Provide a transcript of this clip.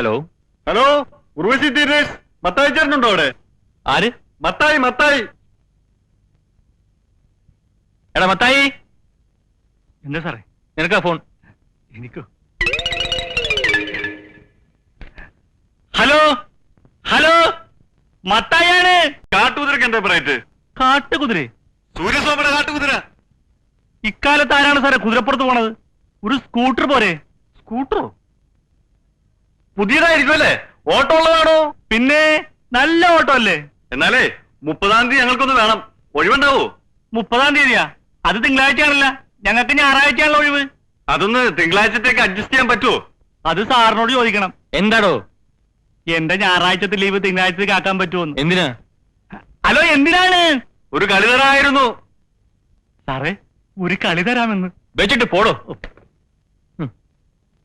Hello? Hello Urvashi തീരേഷ് Mathai ചേട്ടനുണ്ടോ അവിടെ? ആര്? മത്തായി മത്തായി. എടാ മത്തായി. എന്താ സാറേ? നിനക്കാ ഫോൺ? എനിക്കോ? ഹലോ? ഹലോ? മത്തായാണ് കാട്ടുകുതിരക്ക് എന്താ പറയട്ട്? കാട്ടുകുതിരെ? സൂര്യസോമയുടെ കാട്ടുകുതിര. ഇക്കാലത്ത് ആരാണ് സാറേ കുതിരപ്പുറത്ത് പോണത്? ഒരു സ്കൂട്ടർ പോരെ? സ്കൂട്ടറോ? പുതിയതായിരിക്കും അല്ലേ? ഓട്ടോ ഉള്ളതാണോ? പിന്നെ നല്ല ഓട്ടോ അല്ലേ? എന്നാലേ മുപ്പതാം തീയതി ഞങ്ങൾക്കൊന്ന് വേണം. ഒഴിവുണ്ടാവോ? മുപ്പതാം തീയതിയാ? അത് തിങ്കളാഴ്ച തിങ്കളാഴ്ചയാണല്ല. ഞങ്ങൾക്ക് ഞായറാഴ്ചയാണല്ലോ ഒഴിവ്. അതൊന്ന് തിങ്കളാഴ്ചത്തേക്ക് അഡ്ജസ്റ്റ് ചെയ്യാൻ പറ്റുമോ അത് സാറിനോട് ചോദിക്കണം. എന്താടോ? എന്റെ ഞായറാഴ്ചത്തെ ലീവ് തിങ്കളാഴ്ചത്തേക്ക് ആക്കാൻ പറ്റുമോ എന്തിനാ? ഹലോ എന്തിനാണ്? ഒരു കളി തരായിരുന്നു സാറേ ഒരു കളി തരാമെന്ന്. വെച്ചിട്ട് പോടോ.